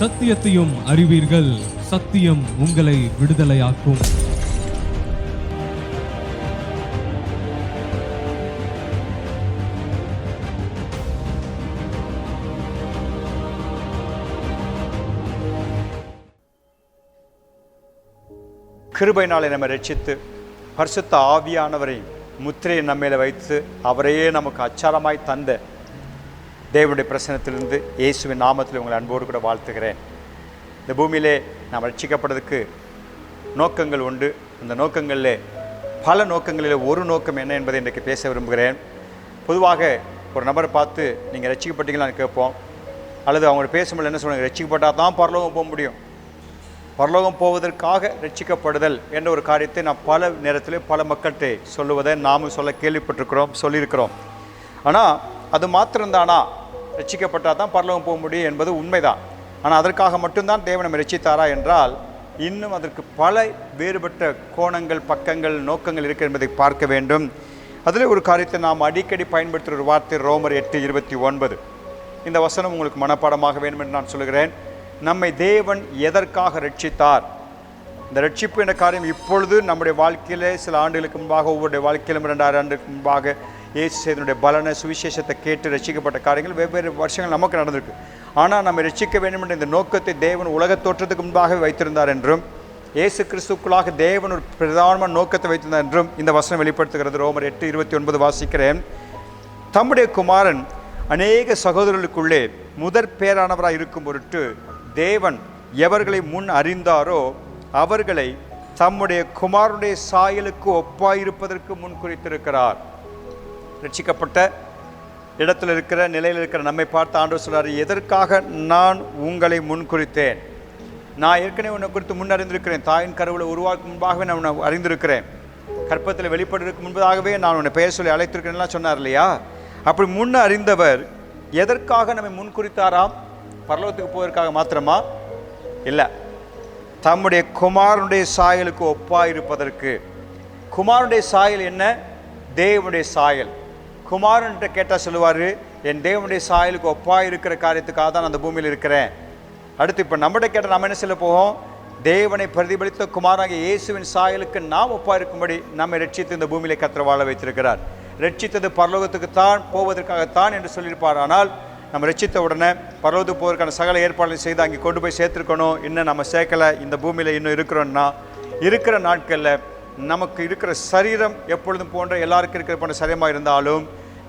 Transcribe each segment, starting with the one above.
சத்தியத்தையும் அறிவீர்கள். சத்தியம் உங்களை விடுதலையாக்கும். கிருபை நாளை நம்ம ரட்சித்து பரிசுத்த ஆவியானவரை முத்திரையை நம்மையில் வைத்து அவரையே நமக்கு அச்சாரமாய் தந்த தேவனுடைய பிரசனத்திலிருந்து இயேசுவின் நாமத்தில் உங்களை அன்போடு கூட வாழ்த்துகிறேன். இந்த பூமியிலே நாம் ரட்சிக்கப்படுறதுக்கு நோக்கங்கள் உண்டு. அந்த நோக்கங்களில் பல நோக்கங்களில் ஒரு நோக்கம் என்ன என்பதை இன்றைக்கு பேச விரும்புகிறேன். பொதுவாக ஒரு நபரை பார்த்து நீங்கள் ரட்சிக்கப்பட்டீங்களான்னு கேட்போம். அல்லது அவங்க பேசும்போது என்ன சொல்லுங்கள் ரட்சிக்கப்பட்டால் தான் பரலோகம் போக முடியும். பரலோகம் போவதற்காக ரட்சிக்கப்படுதல் என்ற ஒரு காரியத்தை நான் பல நேரத்தில் பல மக்கள்கிட்ட சொல்லுவதை நாமும் சொல்ல கேள்விப்பட்டிருக்கிறோம் சொல்லியிருக்கிறோம். ஆனால் அது மாத்திரம்தானா? ரட்சிக்கப்பட்டால் தான் பரலோகம் போக முடியும் என்பது உண்மைதான். ஆனால் அதற்காக மட்டும்தான் தேவன் நம்மை ரசித்தாரா என்றால் இன்னும் அதற்கு பல வேறுபட்ட கோணங்கள் பக்கங்கள் நோக்கங்கள் இருக்கு என்பதை பார்க்க வேண்டும். அதில் ஒரு காரியத்தை நாம் அடிக்கடி பயன்படுத்துகிற ஒரு வார்த்தை ரோமர் எட்டு இருபத்தி ஒன்பது. இந்த வசனம் உங்களுக்கு மனப்பாடமாக வேண்டும் என்று நான் சொல்கிறேன் நம்மை தேவன் எதற்காக ரட்சித்தார்? இந்த ரட்சிப்பு என்ற காரியம் இப்பொழுது நம்முடைய வாழ்க்கையிலே சில ஆண்டுகளுக்கு முன்பாக ஒவ்வொரு வாழ்க்கையிலும் இரண்டாயிரம் ஆண்டுக்கு முன்பாக இயேசு செய்தனுடைய பலன சுவிசேஷத்தை கேட்டு ரசிக்கப்பட்ட காரியங்கள் வெவ்வேறு வருஷங்கள் நமக்கு நடந்திருக்கு. ஆனால் நம்ம ரசிக்க வேண்டும் என்ற இந்த நோக்கத்தை தேவன் உலக தோற்றத்துக்கு முன்பாகவே வைத்திருந்தார் என்றும் இயேசு கிறிஸ்துக்குள்ளாக தேவன் ஒரு பிரதானமான நோக்கத்தை வைத்திருந்தார் என்றும் இந்த வசனம் வெளிப்படுத்துகிறது. ரோமர் எட்டு இருபத்தி ஒன்பது வாசிக்கிறேன். தம்முடைய குமாரன் அநேக சகோதரர்களுக்குள்ளே முதற் பேரானவராக இருக்கும் பொருட்டு தேவன் எவர்களை முன் அறிந்தாரோ அவர்களை தம்முடைய குமாரனுடைய சாயலுக்கு ஒப்பாயிருப்பதற்கு முன் குறித்திருக்கிறார். ரட்சிக்கப்பட்ட இடத்தில் இருக்கிற நிலையில் இருக்கிற நம்மை பார்த்து ஆண்டவர் சொல்கிறார் எதற்காக நான் உங்களை முன் குறித்தேன் நான் ஏற்கனவே உன்னை குறித்து முன் அறிந்திருக்கிறேன். தாயின் கருவில் உருவாக்கும் முன்பாகவே நான் உன்னை அறிந்திருக்கிறேன். கற்பத்தில் வெளிப்படுவதற்கு முன்பதாகவே நான் உன்னை பெயர் சொல்லி அழைத்திருக்கிறேன்லாம் சொன்னார் இல்லையா? அப்படி முன் அறிந்தவர் எதற்காக நம்மை முன்குறித்தாராம்? பரலோகத்துக்கு போவதற்காக மாத்திரமா? இல்லை. தம்முடைய குமாரனுடைய சாயலுக்கு ஒப்பாயிருப்பதற்கு. குமாரனுடைய சாயல் என்ன? தேவனுடைய சாயல். குமாரன்கிட்ட கேட்டால் சொல்லுவார் என் தேவனுடைய சாயலுக்கு ஒப்பாக இருக்கிற காரியத்துக்காக தான் நான் அந்த பூமியில் இருக்கிறேன். அடுத்து இப்போ நம்மகிட்ட கேட்டால் நம்ம என்ன சொல்ல போவோம் தேவனை பிரதிபலித்த குமாராக இயேசுவின் சாயலுக்கு நாம் ஒப்பா இருக்கும்படி நம்மை ரட்சித்து இந்த பூமியிலே கத்திர வாழ வைத்திருக்கிறார். ரட்சித்தது பரலோகத்துக்கு தான் போவதற்காகத்தான் என்று சொல்லியிருப்பார். ஆனால் நம்ம ரட்சித்த உடனே பரலோகத்துக்கு போவதற்கான சகல ஏற்பாடுகளை செய்து அங்கே கொண்டு போய் சேர்த்துருக்கணும். இன்னும் நம்ம சேர்க்கலை. இந்த பூமியில் இன்னும் இருக்கிறோன்னா இருக்கிற நாட்களில் நமக்கு இருக்கிற சரீரம் எப்பொழுதும் போன்ற எல்லாருக்கும் இருக்கிற போன்ற சரீரமாக இருந்தாலும்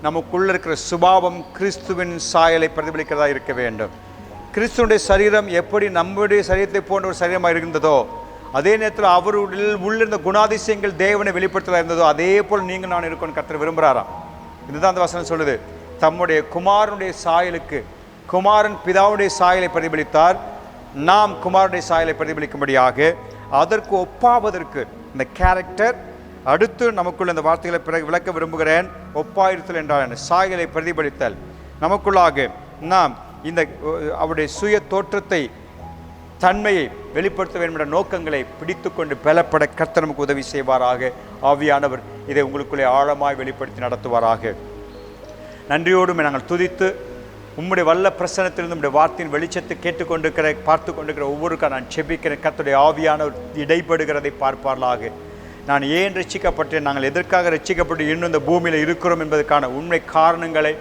நமக்குள்ளே இருக்கிற சுபாவம் கிறிஸ்துவின் சாயலை பிரதிபலிக்கிறதா இருக்க வேண்டும். கிறிஸ்துவனுடைய சரீரம் எப்படி நம்முடைய சரீரத்தை போன்ற ஒரு சரீரமாக இருந்ததோ அதே நேரத்தில் அவருடைய உள்ளிருந்த குணாதிசயங்கள் தேவனை வெளிப்படுத்ததாக இருந்ததோ அதே போல் நீங்கள் நான் இருக்கணும் கத்திர விரும்புகிறாராம் இதுதான் அந்த வசனம் சொல்லுது. தம்முடைய குமாரனுடைய சாயலுக்கு குமாரன் பிதாவுடைய சாயலை பிரதிபலித்தார். நாம் குமாரனுடைய சாயலை பிரதிபலிக்கும்படியாக அதற்கு ஒப்பாவதற்கு இந்த கேரக்டர் அடுத்து நமக்குள்ள இந்த வார்த்தைகளை பிறகு விளக்க விரும்புகிறேன். ஒப்பாயிருத்தல் என்றால் என்ன? சாயலை பிரதிபலித்தல். நமக்குள்ளாக நாம் இந்த அவருடைய சுய தோற்றத்தை தன்மையை வெளிப்படுத்த வேண்டும் என்ற நோக்கங்களை பிடித்துக்கொண்டு பலப்பட கர்த்தர் நமக்கு உதவி செய்வாராக. ஆவியானவர் இதை உங்களுக்குள்ளே ஆழமாய் வெளிப்படுத்தி நடத்துவாராக. நன்றியோடும் நாங்கள் துதித்து உம்முடைய வல்ல பிரசனத்திலிருந்து உம்முடைய வார்த்தையின் வெளிச்சத்தை கேட்டுக்கொண்டிருக்கிற பார்த்து கொண்டிருக்கிற ஒவ்வொருக்கா நான் செபிக்கிறேன். கத்துடைய ஆவியானவர் இடைபடுகிறதை பார்ப்பார்களாக நான் ஏன் ரசிக்கப்பட்டேன் நாங்கள் எதற்காக ரட்சிக்கப்பட்டு இன்னும் இந்த பூமியில் இருக்கிறோம் என்பதற்கான உண்மை காரணங்களை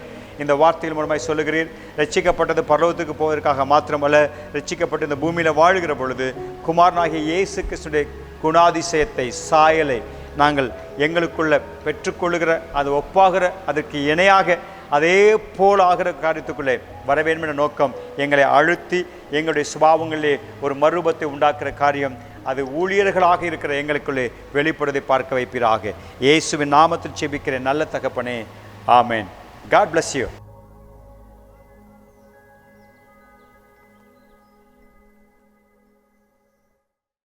இந்த வார்த்தையின் மூலமாய் சொல்லுகிறீர். ரட்சிக்கப்பட்டது பரலோகத்துக்கு போவதற்காக மாத்திரமல்ல ரட்சிக்கப்பட்டு இந்த பூமியில் வாழுகிற பொழுது குமாரனாகிய இயேசு கிறிஸ்துடைய குணாதிசயத்தை சாயலை நாங்கள் எங்களுக்குள்ள பெற்றுக்கொள்ளுகிற அது ஒப்பாகிற அதற்கு இணையாக அதே போல் ஆகிற காரியத்துக்குள்ளே வர வேண்டும் என்ற நோக்கம் எங்களை அழுத்தி எங்களுடைய சுபாவங்களிலே ஒரு மறுபத்தை உண்டாக்குற காரியம் அது ஊழியர்களாக இருக்கிற எங்களுக்குள்ளே வெளிப்படுவதை பார்க்க வைப்பீராக. இயேசுவின் நாமத்தில் செபிக்கிற நல்ல தகப்பனே ஆமேன். God bless you